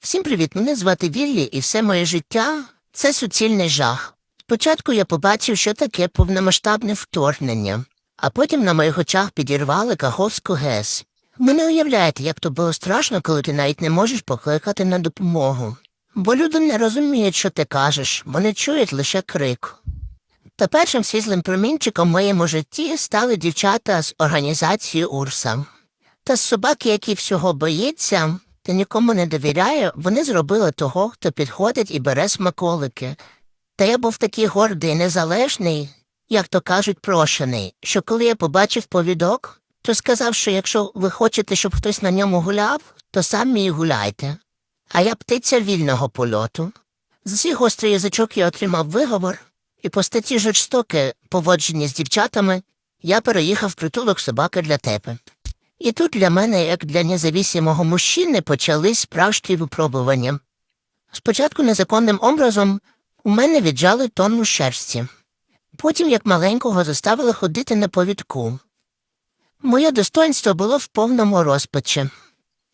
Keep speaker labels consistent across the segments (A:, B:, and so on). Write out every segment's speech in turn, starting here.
A: Всім привіт! Мене звати Віллі, і все моє життя це суцільний жах. Спочатку я побачив, що таке повномасштабне вторгнення, а потім на моїх очах підірвали Каховську ГЕС. Ви не уявляєте, як то було страшно, коли ти навіть не можеш покликати на допомогу. Бо люди не розуміють, що ти кажеш, вони чують лише крик. Та першим світлим промінчиком в моєму житті стали дівчата з організації Урса. Та з собаки, які всього боїться та нікому не довіряє, вони зробили того, хто підходить і бере смаколики. Та я був такий гордий незалежний, як то кажуть, прошений, що коли я побачив повідок, то сказав, що якщо ви хочете, щоб хтось на ньому гуляв, то самі і гуляйте. А я птиця вільного польоту. За свій гострий язичок я отримав виговор, і по статті жорстоке поводження з дівчатами я переїхав в притулок собаки для тебе. І тут для мене, як для независимого мужчини, почались справжні випробування. Спочатку незаконним образом у мене віджали тонну шерсті. Потім, як маленького, заставили ходити на повідку. Моє достоинство було в повному розпачі.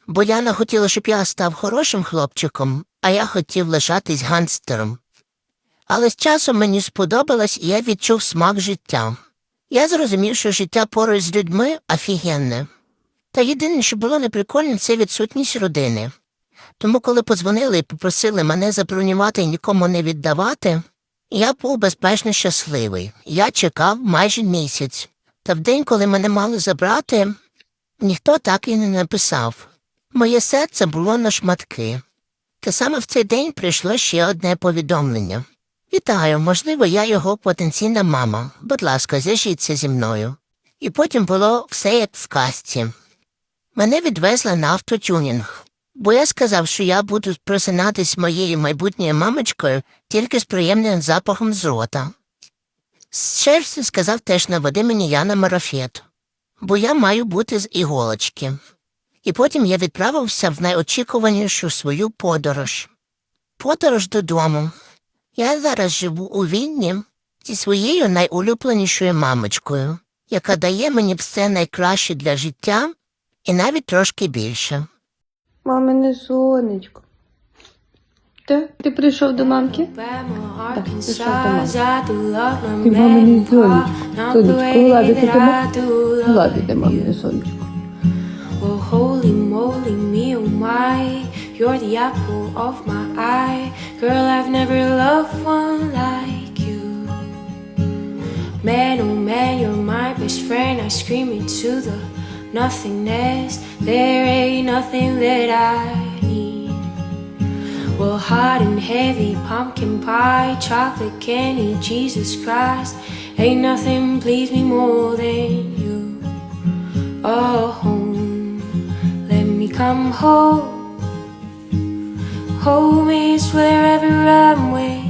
A: Бо Яна хотіла, щоб я став хорошим хлопчиком, а я хотів лишатись гангстером. Але з часом мені сподобалось, і я відчув смак життя. Я зрозумів, що життя поруч з людьми офігенне. Та єдине, що було неприкольне, це відсутність родини. Тому, коли подзвонили і попросили мене забронювати і нікому не віддавати, я був безпечно щасливий. Я чекав майже місяць. Та в день, коли мене мали забрати, ніхто так і не написав. Моє серце було на шматки. Та саме в цей день прийшло ще одне повідомлення. Вітаю, можливо, я його потенційна мама. Будь ласка, зв'яжіться зі мною. І потім було все як в казці. Мене відвезли на автотюнінг, бо я сказав, що я буду просинатись моєю майбутньою мамочкою тільки з приємним запахом з рота. З шерсті сказав теж наведи мені я на марафет, бо я маю бути з іголочки. І потім я відправився в найочікуванішу свою подорож. Подорож додому. Я зараз живу у Відні зі своєю найулюбленішою мамочкою, яка дає мені все найкраще для життя і навіть трошки більше.
B: Мамине сонечко. Ти, ти прийшов до мамки? Так, пішов до мамки. Ти мамине сонечко. Сонечко, гладити тебе. Гладити мамине сонечко.
C: Oh, holy moly, me, oh my. You're the apple of my eye. Girl, I've never loved one like you. Man, oh man, you're my best friend. I scream into the nothingness. There ain't nothing that I need. Well, hot and heavy, pumpkin pie, chocolate candy, Jesus Christ. Ain't nothing please me more than you. Oh, home, let me come home. Home is wherever I'm with